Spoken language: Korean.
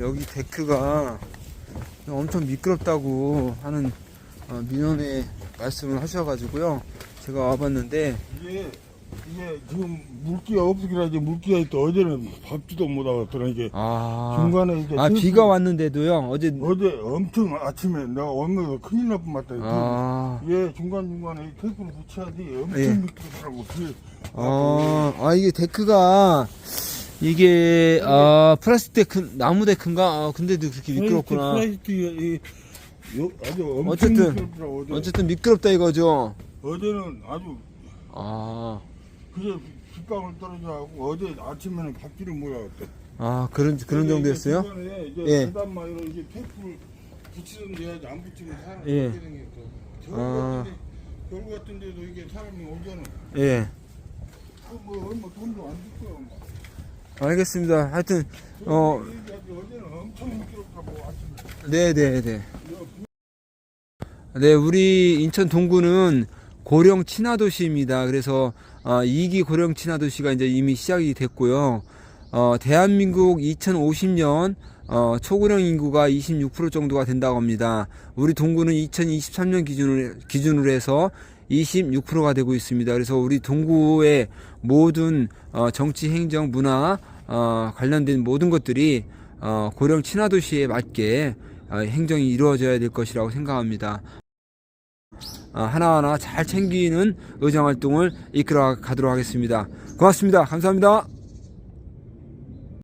여기 데크가 엄청 미끄럽다고 하는 어, 민원의 말씀을 하셔가지고요. 제가 와봤는데 이게 이게 지금 물기가 없으기라 이제 물기가 있다 어제는 밟지도 못하겠더라 이게 아, 중간에 이게 아 비가 왔는데도요. 어제 어제 엄청 아침에 내가 오늘 큰일 날 뻔맞다 아, 이게 중간 중간에 테이프를 붙여야지 엄청 예. 미끄럽더라고 아, 아 이게 데크가 이게 아 플라스틱 데크 나무 데크인가? 아, 근데도 그렇게 미끄럽구나. 플라스틱 이 요- 아주 엄청 어쨌든, 미끄럽더라고 어제 어쨌든 미끄럽다 이거죠. 어제는 아주 아, 그게 빗방울 떨어져가고 어제 아침에는 밟지를 못하겠대 아 그런 그런 정도였어요? 이제 예. 계단만 이런 이제 테이프를 붙이던데 해야지 안 붙이면 사람 예. 어떻게 생겼어. 겨울 아. 같은데 겨울 같은데도 이게 사람이 오잖아. 예. 그뭐 얼마 돈도 안 줄 거야. 뭐. 알겠습니다. 하여튼 어, 아침에. 네, 네, 네. 네, 우리 인천 동구는 고령 친화 도시입니다. 그래서 어, 2기 고령 친화 도시가 이제 이미 시작이 됐고요. 어, 대한민국 2050년 어, 초고령 인구가 26% 정도가 된다고 합니다. 우리 동구는 2023년 기준으로, 기준으로 해서 26%가 되고 있습니다. 그래서 우리 동구의 모든 어, 정치, 행정, 문화 어, 관련된 모든 것들이 어, 고령 친화 도시에 맞게 어, 행정이 이루어져야 될 것이라고 생각합니다. 어, 하나하나 잘 챙기는 의정 활동을 이끌어 가도록 하겠습니다. 고맙습니다. 감사합니다.